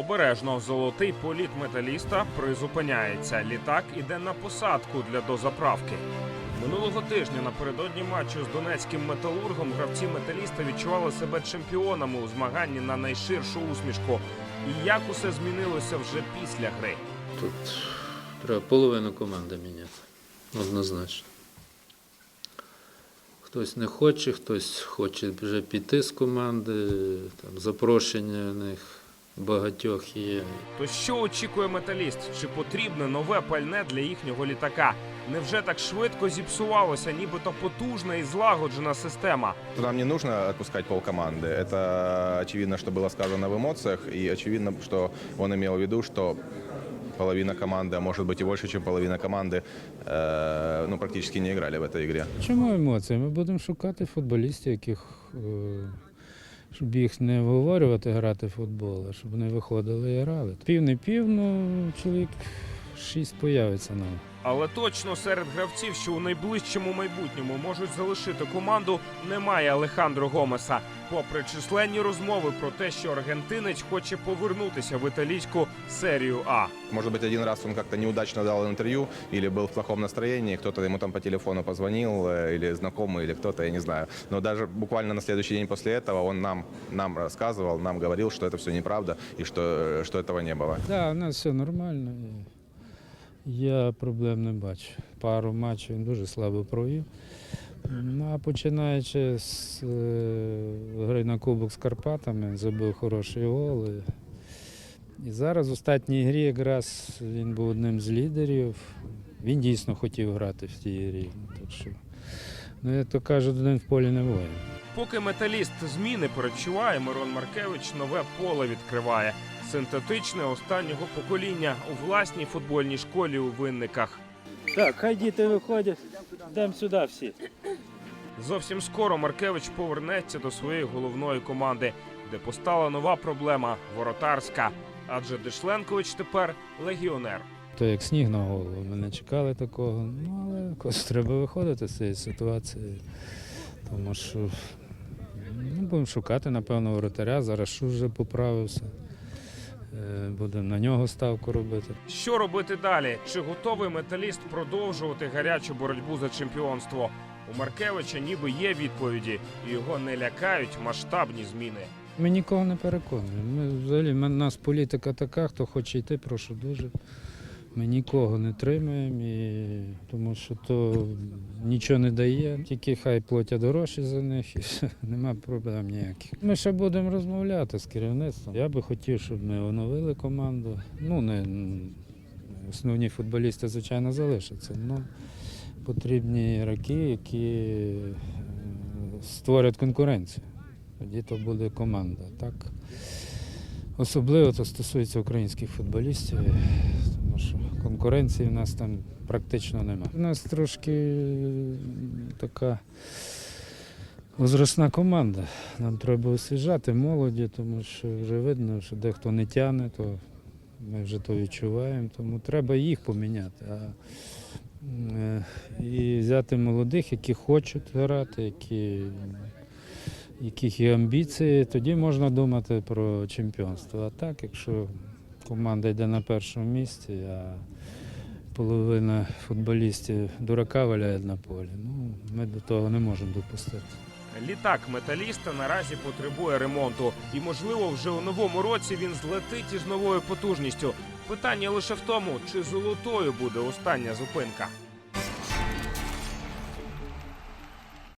Обережно золотий політ металіста призупиняється. Літак іде на посадку для дозаправки. Минулого тижня напередодні матчу з донецьким металургом гравці металіста відчували себе чемпіонами у змаганні на найширшу усмішку. І як усе змінилося вже після гри. Тут треба половину команди міняти. Однозначно. Хтось не хоче, хтось хоче вже піти з команди, там, запрошення в них багатьох є. То що очікує металіст? Чи потрібне нове пальне для їхнього літака? Невже так швидко зіпсувалося, нібито потужна і злагоджена система? Нам не нужно отпускать полкоманды. Это очевидно, что было сказано в эмоциях, и очевидно, что он имел в виду, что половина команды, а может быть и больше, чем половина команды, э, ну, практически не играли в этой игре. Чому емоції? Ми будемо шукати футболістів, яких, е, щоб їх не вговорювати грати в футбол, а щоб вони виходили і грали. Пів не пів, ну чоловік шість появиться нам. Але точно серед гравців, що у найближчому майбутньому можуть залишити команду, немає Алехандро Гомеса. Попри численні розмови про те, що аргентинець хоче повернутися в італійську серію А. Может быть, один раз он как-то неудачно дал интервью или был в плохом настроении, кто-то ему там по телефону позвонил, э, или знакомый, или кто-то, я не знаю. Но даже буквально на следующий день после этого он нам, нам рассказывал, нам говорил, что это все неправда и что, э, что этого не было. Так, да, у нас все нормально. Я проблем не бачу. Пару матчів він дуже слабо провів. Ну, а починаючи з е, гри на Кубок з Карпатами, забив хороший гол. І, зараз в останній грі якраз він був одним з лідерів. Він дійсно хотів грати в тій грі. Так що, ну, як то кажуть, один в полі не воїн. Поки металіст зміни передчуває, Мирон Маркевич нове поле відкриває. Синтетичне останнього покоління у власній футбольній школі у винниках. Так, хай діти виходять, йдемо сюди всі. Зовсім скоро Маркевич повернеться до своєї головної команди, де постала нова проблема воротарська. Адже Дешленкович тепер легіонер. То як сніг на голову. Ми не чекали такого. Ну, але якось треба виходити з цієї ситуації. Тому що будемо шукати, напевно, воротаря. Зараз Шу вже поправився. Е, Будемо на нього ставку робити. Що робити далі? Чи готовий металіст продовжувати гарячу боротьбу за чемпіонство? У Маркевича ніби є відповіді, і його не лякають масштабні зміни. Ми нікого не переконуємо. Ми взагалі нас політика така, хто хоче йти, прошу дуже. Ми нікого не тримаємо, і, тому що то нічого не дає. Тільки хай платять гроші за них, і все, нема проблем ніяких. Ми ще будемо розмовляти з керівництвом. Я би хотів, щоб ми оновили команду. Ну, не основні футболісти, звичайно, залишаться. Ну, потрібні ігроки, які е, створять конкуренцію. Тоді то буде команда. Так? Особливо це стосується українських футболістів, конкуренції в нас там практично немає. У нас трошки така возрастна команда. Нам треба освіжати молоді, тому що вже видно, що дехто не тягне, то ми вже то відчуваємо, тому треба їх поміняти. А е, і взяти молодих, які хочуть грати, які яких є амбіції, тоді можна думати про чемпіонство. А так, якщо команда йде на першому місці, а половина футболістів дурака валяє на полі, ну ми до того не можемо допустити. Літак металіста наразі потребує ремонту, і можливо, вже у новому році він злетить із новою потужністю. Питання лише в тому, чи золотою буде остання зупинка.